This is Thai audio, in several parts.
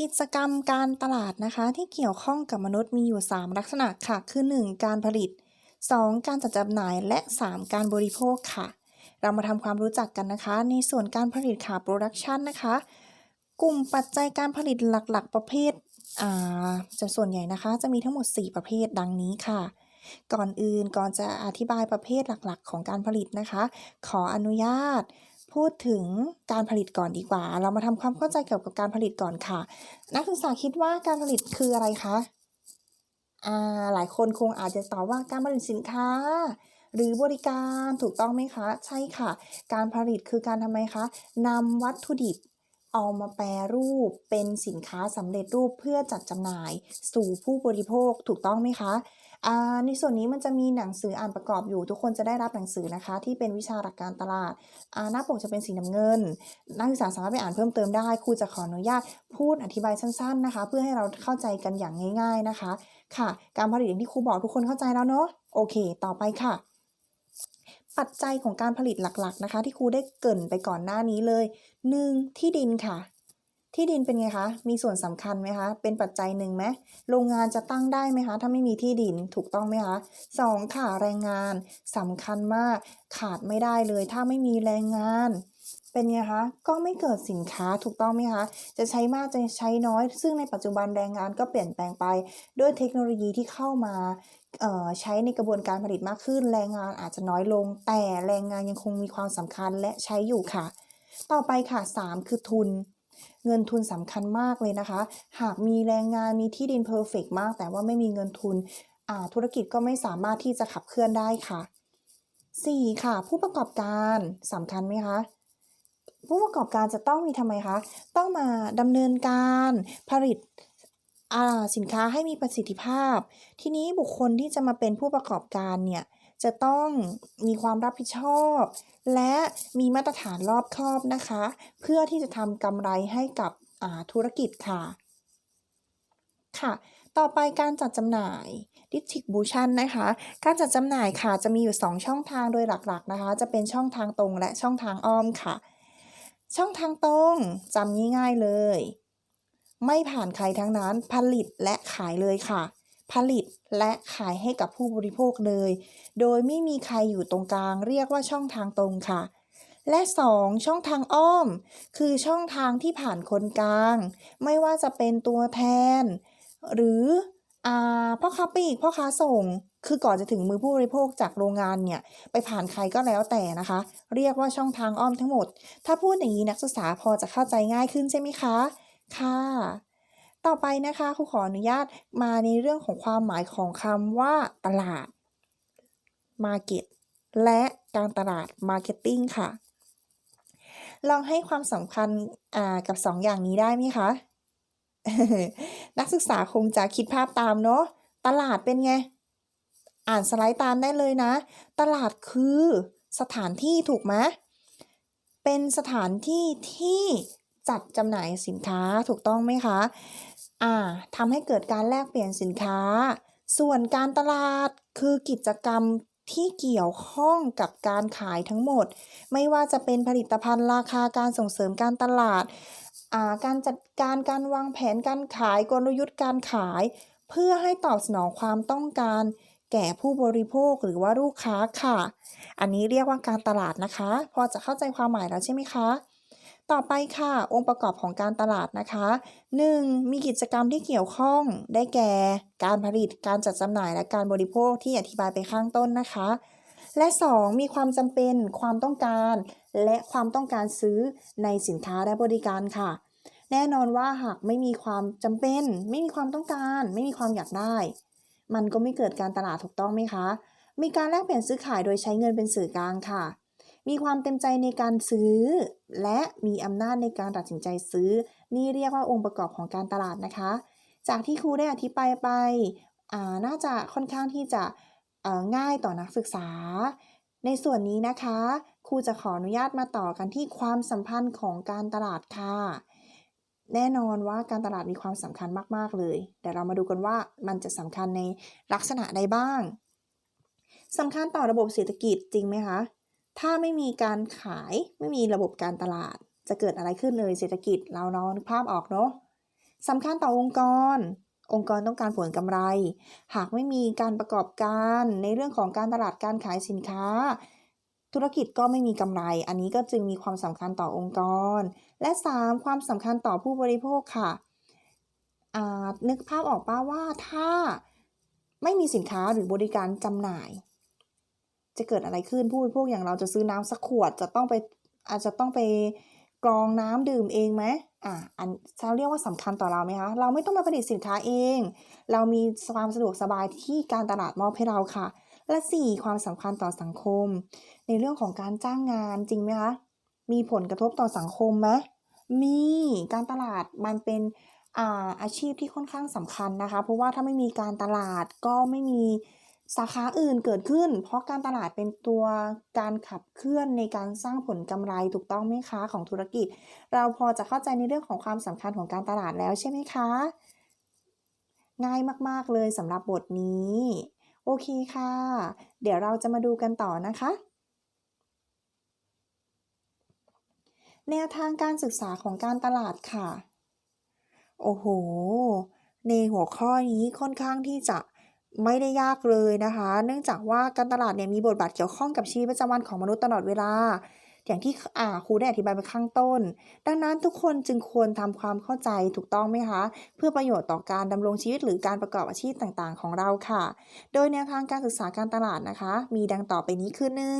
กิจกรรมการตลาดนะคะ ที่เกี่ยวข้องกับมนุษย์มีอยู่ 3 ลักษณะค่ะ คือ 1. การผลิต 2. การจัดจำหน่ายและ 3. การบริโภคค่ะ เรามาทำความรู้จักกันนะคะ ในส่วนการผลิตค่ะ production นะคะ กลุ่มปัจจัยการผลิตหลักๆ ประเภทอ่าจะส่วนใหญ่นะคะ จะมีทั้งหมด 4 ประเภทดังนี้ค่ะ ก่อนอื่นก่อนจะอธิบายประเภทหลักๆ ของการผลิตนะคะ ขออนุญาต พูดถึงการผลิตก่อนดีกว่า เรามาทำความเข้าใจเกี่ยวกับการผลิตก่อนค่ะ นักศึกษาคิดว่าการผลิตคืออะไรคะอ่าหลายคนคงอาจจะตอบว่าการผลิตสินค้า หรือบริการถูกต้องไหมคะ ใช่ค่ะ การผลิตคือการทำไมคะนำวัตถุดิบ เอามาแปรรูปเป็นสินค้าสำเร็จรูปเพื่อจัดจำหน่ายสู่ผู้บริโภคถูกต้องไหมคะอ่าในส่วนนี้มันจะมีหนังสืออ่านประกอบอยู่ ทุกคนจะได้รับหนังสือนะคะ ที่เป็นวิชาหลักการตลาดอ่าหน้าปกจะเป็นสีน้ำเงิน นักศึกษาสามารถไปอ่านเพิ่มเติมได้ครูจะขออนุญาตพูดอธิบายสั้น ๆนะคะ เพื่อให้เราเข้าใจกันอย่างง่าย ๆนะคะ ค่ะ การผลิตอย่างที่ครูบอกทุกคนเข้าใจแล้วเนาะโอเค ต่อไปค่ะ ปัจจัยของการผลิตหลักๆนะคะ ที่ครูได้เกิ่นไปก่อนหน้านี้เลย 1. ที่ดินค่ะ ที่ดินเป็นไงคะ มีส่วนสำคัญไหมคะ เป็นปัจจัยหนึ่งไหมโรงงานจะตั้งได้ไหมคะ ถ้าไม่มีที่ดินถูกต้องไหมคะ 2. ค่ะแรงงานสำคัญมากขาดไม่ได้เลย ถ้าไม่มีแรงงาน เป็นไงคะ ก็ไม่เกิดสินค้าถูกต้องไหมคะ จะใช้มากจะใช้น้อย ซึ่งในปัจจุบันแรงงานก็เปลี่ยนแปลงไป ด้วยเทคโนโลยีที่เข้ามาเอ่อใช้ในกระบวนการผลิตมากขึ้น แรงงานอาจจะน้อยลง แต่แรงงานยังคงมีความสำคัญและใช้อยู่ค่ะ ต่อไปค่ะ 3 คือทุน เงินทุนสำคัญมากเลยนะคะ หากมีแรงงานมีที่ดินเพอร์เฟกมาก แต่ว่าไม่มีเงินทุนอ่าธุรกิจก็ไม่สามารถที่จะขับเคลื่อนได้ค่ะ 4. ค่ะ ผู้ประกอบการสำคัญไหมคะ ผู้ประกอบการจะต้องมีทำไมคะ ต้องมาดำเนินการผลิตสินค้าให้มีประสิทธิภาพ ทีนี้บุคคลที่จะมาเป็นผู้ประกอบการเนี่ยจะต้องมีความรับผิดชอบ และมีมาตรฐานรอบคอบนะคะ เพื่อที่จะทำกำไรให้กับธุรกิจค่ะ ค่ะ ต่อไปการจัดจำหน่าย distribution นะคะ การจัดจำหน่ายค่ะจะมีอยู่ 2 ช่องทางโดยหลักๆนะคะ จะเป็นช่องทางตรงและช่องทางอ้อมค่ะ ช่องทางตรงจำง่ายๆเลย ไม่ผ่านใครทั้งนั้นผลิตและขายเลยค่ะ ผลิตและขายให้กับผู้บริโภคเลย โดยไม่มีใครอยู่ตรงกลาง เรียกว่าช่องทางตรงค่ะและ 2 ช่องทางอ้อม คือช่องทางที่ผ่านคนกลาง ไม่ว่าจะเป็นตัวแทน หรือ พ่อค้าปลีกพ่อค้าส่งคือก่อนจะถึงมือผู้บริโภคจากโรงงานเนี่ยไปผ่านใครก็แล้วแต่นะคะ เรียกว่าช่องทางอ้อมทั้งหมด ถ้าพูดอย่างนี้นักศึกษาพอจะเข้าใจง่ายขึ้นใช่ไหมคะ ค่ะ ต่อไปนะคะครูขออนุญาตมาในเรื่องของความหมายของคำว่าตลาด Market และการตลาด Marketing ค่ะ ลองให้ความสำคัญอ่ากับ2อย่างนี้ได้ไหมคะ นักศึกษาคงจะคิดภาพตามเนาะตลาดเป็นไง อ่านสไลด์ตามได้เลยนะ ตลาดคือสถานที่ถูกไหมเป็นสถานที่ที่จัดจำหน่ายสินค้าถูกต้องไหมคะ อ่าทำให้เกิดการแลกเปลี่ยนสินค้า ส่วนการตลาดคือกิจกรรมที่เกี่ยวข้องกับการขายทั้งหมด ไม่ว่าจะเป็นผลิตภัณฑ์ราคาการส่งเสริมการตลาด การจัดการการวางแผนการขายกลยุทธ์การขาย เพื่อให้ตอบสนองความต้องการ แก่ผู้บริโภคหรือว่าลูกค้าค่ะ อันนี้เรียกว่าการตลาดนะคะ พอจะเข้าใจความหมายแล้วใช่ไหมคะต่อไปค่ะ องค์ประกอบของการตลาดนะคะ 1. มีกิจกรรมที่เกี่ยวข้องได้แก่ การผลิตการจัดจำหน่ายและการบริโภคที่อธิบายไปข้างต้นนะคะ และ 2. มีความจำเป็น ความต้องการ และความต้องการซื้อในสินค้าและบริการค่ะ แน่นอนว่าหากไม่มีความจำเป็น ไม่มีความต้องการ ไม่มีความอยากได้ มันก็ไม่เกิดการตลาดถูกต้องไหมคะ มีการแลกเปลี่ยนซื้อขายโดยใช้เงินเป็นสื่อกลางค่ะ มีความเต็มใจในการซื้อ และมีอำนาจในการตัดสินใจซื้อ นี่เรียกว่าองค์ประกอบของการตลาดนะคะ จากที่ครูได้อธิบายไปอ่าน่าจะค่อนข้างที่จะ ง่ายต่อนักศึกษา ในส่วนนี้นะคะ ครูจะขออนุญาตมาต่อกันที่ความสัมพันธ์ของการตลาดค่ะ แน่นอนว่าการตลาดมีความสำคัญมาก ๆ เลยแต่เรามาดูกันว่ามันจะสำคัญในลักษณะใดบ้างสำคัญต่อระบบเศรษฐกิจจริงไหมคะ ถ้าไม่มีการขายไม่มีระบบการตลาด จะเกิดอะไรขึ้นเลยเศรษฐกิจเรานาะนึกภาพออกเนาะสำคัญต่อองค์กร องค์กรต้องการผลกำไร หากไม่มีการประกอบการในเรื่องของการตลาดการขายสินค้า ธุรกิจก็ไม่มีกำไร อันนี้ก็จึงมีความสำคัญต่อองค์กร และ 3 ความสำคัญต่อผู้บริโภคค่ะนึกภาพออกป่าว่าถ้าไม่มีสินค้าหรือบริการจำหน่าย จะเกิดอะไรขึ้นผู้บริโภคอย่างเราจะซื้อน้ำสักขวดจะต้องไปอาจจะต้องไปกรองน้ำดื่มเองไหม อ่าอันเราเรียกว่าสำคัญต่อเราไหมคะ เราไม่ต้องมาผลิตสินค้าเอง เรามีความสะดวกสบายที่การตลาดมอบให้เราค่ะ และ 4 ความสำคัญต่อสังคม ในเรื่องของการจ้างงานจริงไหมคะ มีผลกระทบต่อสังคมไหมมีการตลาดมันเป็นอาอาชีพที่ค่อนข้างสำคัญนะคะ เพราะว่าถ้าไม่มีการตลาดก็ไม่มี สาขาอื่นเกิดขึ้น เพราะการตลาดเป็นตัวการขับเคลื่อนในการสร้างผลกำไรถูกต้องไหมคะของธุรกิจ เราพอจะเข้าใจในเรื่องของความสำคัญของการตลาดแล้วใช่ไหมคะ ง่ายมากๆเลยสำหรับบทนี้ โอเคค่ะ เดี๋ยวเราจะมาดูกันต่อนะคะ แนวทางการศึกษาของการตลาดค่ะ โอ้โห ในหัวข้อนี้ค่อนข้างที่จะ ไม่ได้ยากเลยนะคะ เนื่องจากว่าการตลาดเนี่ยมีบทบาทเกี่ยวข้องกับชีวิตประจำวันของมนุษย์ตลอดเวลา อย่างที่อาครูได้อธิบายไปข้างต้น ดังนั้นทุกคนจึงควรทำความเข้าใจถูกต้องไหมคะ เพื่อประโยชน์ต่อการดำรงชีวิตหรือการประกอบอาชีพต่างๆ ของเราค่ะ โดยแนวทางการศึกษาการตลาดนะคะ มีดังต่อไปนี้คือหนึ่ง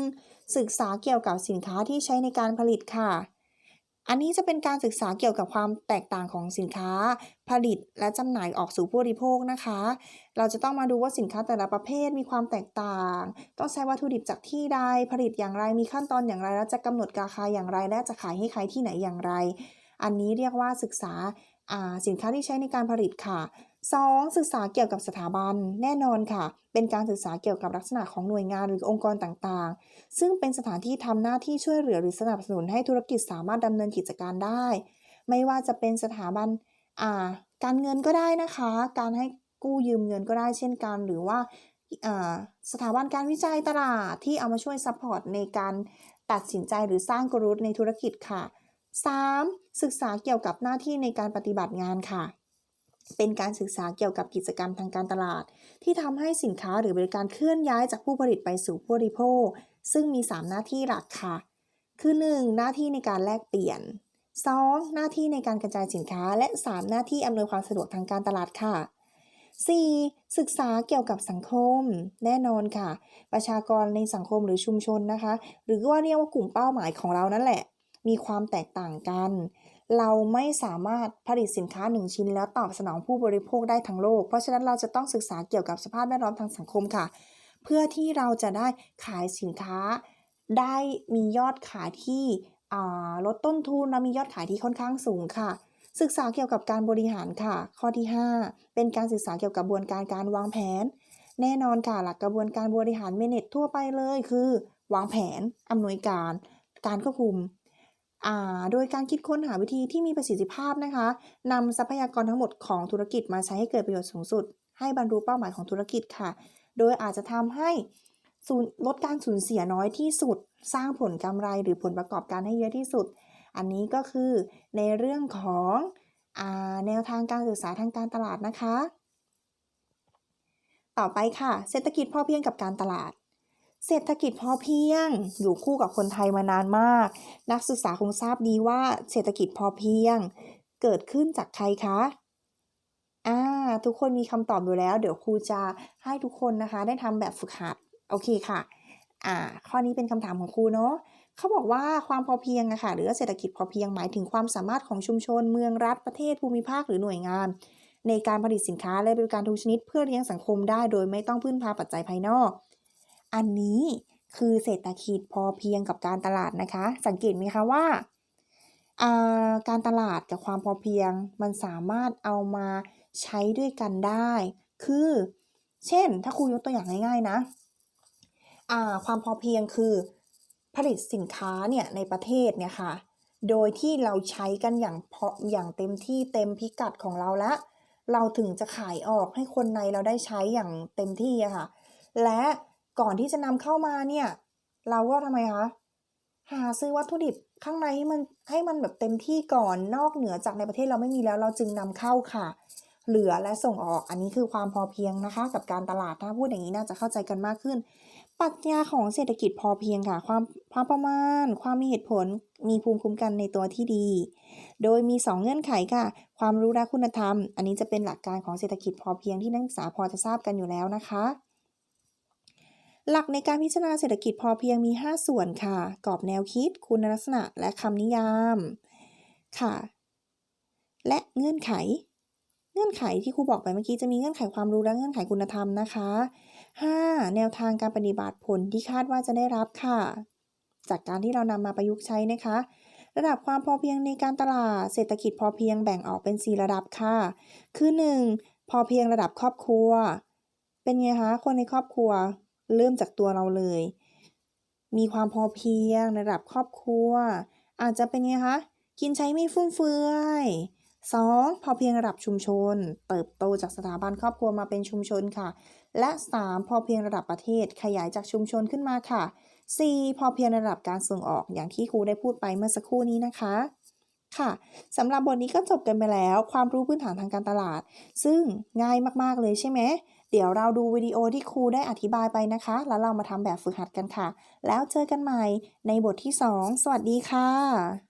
ศึกษาเกี่ยวกับสินค้าที่ใช้ในการผลิตค่ะ อันนี้จะเป็นการศึกษาเกี่ยวกับความแตกต่างของสินค้า ผลิตและจำหน่ายออกสู่ผู้บริโภคนะคะ เราจะต้องมาดูว่าสินค้าแต่ละประเภทมีความแตกต่าง ต้องใช้วัตถุดิบจากที่ใด ผลิตอย่างไร มีขั้นตอนอย่างไร และจะกำหนดราคาอย่างไร และจะขายให้ใครที่ไหนอย่างไร อันนี้เรียกว่าศึกษาสินค้าที่ใช้ในการผลิตค่ะ 2. ศึกษาเกี่ยวกับสถาบันแน่นอนค่ะ เป็นการศึกษาเกี่ยวกับลักษณะของหน่วยงานหรือองค์กรต่างๆ ซึ่งเป็นสถานที่ทำหน้าที่ช่วยเหลือหรือสนับสนุนให้ธุรกิจสามารถดำเนินกิจการได้ ไม่ว่าจะเป็นสถาบันการเงินก็ได้นะคะ การให้กู้ยืมเงินก็ได้เช่นกัน หรือว่าสถาบันการวิจัยตลาดที่เอามาช่วยซัพพอร์ตในการตัดสินใจหรือสร้างกลยุทธ์ในธุรกิจค่ะ 3. ศึกษาเกี่ยวกับหน้าที่ในการปฏิบัติงานค่ะ เป็นการศึกษาเกี่ยวกับกิจกรรมทางการตลาด ที่ทำให้สินค้าหรือบริการเคลื่อนย้ายจากผู้ผลิตไปสู่ผู้บริโภค ซึ่งมี 3 หน้าที่หลักค่ะ คือ 1. หน้าที่ในการแลกเปลี่ยน 2. หน้าที่ในการกระจายสินค้า และ 3. หน้าที่อำนวยความสะดวกทางการตลาดค่ะ 4. ศึกษาเกี่ยวกับสังคม แน่นอนค่ะ ประชากรในสังคมหรือชุมชนนะคะ หรือว่าเรียกว่ากลุ่มเป้าหมายของเรานั่นแหละ มีความแตกต่างกัน เราไม่สามารถผลิตสินค้า 1 ชิ้น แล้วตอบสนองผู้บริโภคได้ทั้งโลก เพราะฉะนั้นเราจะต้องศึกษาเกี่ยวกับสภาพแวดล้อมทางสังคมค่ะ เพื่อที่เราจะได้ขายสินค้า ได้มียอดขายที่ลดต้นทุนและมียอดขายที่ค่อนข้างสูงค่ะ ศึกษาเกี่ยวกับการบริหารค่ะ ข้อที่ 5 เป็นการศึกษาเกี่ยวกับกระบวนการการวางแผน แน่นอนค่ะหลักกระบวนการบริหารเมเนจทั่วไปเลย คือ วางแผนอำนวยการ การควบคุม โดยการคิดค้นหาวิธีที่มีประสิทธิภาพนะคะนำทรัพยากรทั้งหมดของธุรกิจมาใช้ให้เกิดประโยชน์สูงสุด ให้บรรลุเป้าหมายของธุรกิจค่ะ โดยอาจจะทำให้ลดการสูญเสียน้อยที่สุด สร้างผลกำไรหรือผลประกอบการให้เยอะที่สุด อันนี้ก็คือในเรื่องของอแนวทางการศึกษาทางการตลาดนะคะ ต่อไปค่ะ เศรษฐกิจพอเพียงกับการตลาด เศรษฐกิจพอเพียง อยู่คู่กับคนไทยมานานมาก นักศึกษาคงทราบดีว่าเศรษฐกิจพอเพียง เกิดขึ้นจากใครคะอ่าทุกคนมีคำตอบอยู่แล้ว เดี๋ยวครูจะให้ทุกคนนะคะ ได้ทำแบบฝึกหัดโอเคค่ะอ่าข้อนี้เป็นคำถามของครูเนาะเขาบอกว่าความพอเพียงนะค่ะหรือเศรษฐกิจพอเพียงหมายถึงความสามารถของชุมชนเมืองรัฐประเทศภูมิภาคหรือหน่วยงาน ในการผลิตสินค้าและบริการทุกชนิดเพื่อเลี้ยงสังคมได้ โดยไม่ต้องพึ่งพาปัจจัยภายนอก อันนี้คือเศรษฐกิจพอเพียงกับการตลาดนะคะ สังเกตไหมคะว่าการตลาดกับความพอเพียงมันสามารถเอามาใช้ด้วยกันได้ คือ เช่น ถ้าครูยกตัวอย่างง่ายๆนะความพอเพียงคือผลิตสินค้าเนี่ยในประเทศเนี่ยค่ะ โดยที่เราใช้กันอย่างพออย่างเต็มที่เต็มพิกัดของเราล้วเราถึงจะขายออกให้คนในเราได้ใช้อย่างเต็มที่อะค่ะ และ ก่อนที่จะนำเข้ามาเนี่ย เราก็ทำไมคะหาซื้อวัตถุดิบข้างในให้มันให้มันแบบเต็มที่ก่อนนอกเหนือจากในประเทศเราไม่มีแล้วเราจึงนำเข้าค่ะ เหลือและส่งออกอันนี้คือความพอเพียงนะคะ กับการตลาดถ้าพูดอย่างนี้น่าจะเข้าใจกันมากขึ้นปรัชญาของเศรษฐกิจพอเพียงค่ะ ความความประมาณ ความมีเหตุผล มีภูมิคุ้มกันในตัวที่ดี โดยมี 2 เงื่อนไขค่ะ ความรู้และคุณธรรม อันนี้จะเป็นหลักการของเศรษฐกิจพอเพียงที่นักศึกษาพอจะทราบกันอยู่แล้วนะคะ หลักในการพิจารณาเศรษฐกิจพอเพียงมี 5 ส่วนค่ะ กรอบแนวคิด คุณลักษณะ และคำนิยามค่ะ และเงื่อนไข เงื่อนไขที่ครูบอกไปเมื่อกี้จะมีเงื่อนไขความรู้และเงื่อนไขคุณธรรมนะคะ 5. แนวทางการปฏิบัติผลที่คาดว่าจะได้รับค่ะ จากการที่เรานำมาประยุกต์ใช้นะคะ ระดับความพอเพียงในการตลาด เศรษฐกิจพอเพียงแบ่งออกเป็น 4 ระดับค่ะ คือ 1. พอเพียงระดับครอบครัว เป็นไงคะ คนในครอบครัว เริ่มจากตัวเราเลย มีความพอเพียงในระดับครอบครัว อาจจะเป็นไงคะ กินใช้ไม่ฟุ่มเฟือย 2. พอเพียงระดับชุมชน เติบโตจากสถาบันครอบครัวมาเป็นชุมชนค่ะ และ 3. พอเพียงระดับประเทศขยายจากชุมชนขึ้นมาค่ะ 4. พอเพียงระดับการส่งออกอย่างที่ครูได้พูดไปเมื่อสักครู่นี้นะคะ ค่ะสำหรับบทนี้ก็จบกันไปแล้ว ความรู้พื้นฐานทางการตลาด ซึ่งง่ายมากๆเลยใช่ไหม เดี๋ยวเราดูวิดีโอที่ครูได้อธิบายไปนะคะ แล้วเรามาทำแบบฝึกหัดกันค่ะ แล้วเจอกันใหม่ในบทที่ 2 สวัสดีค่ะ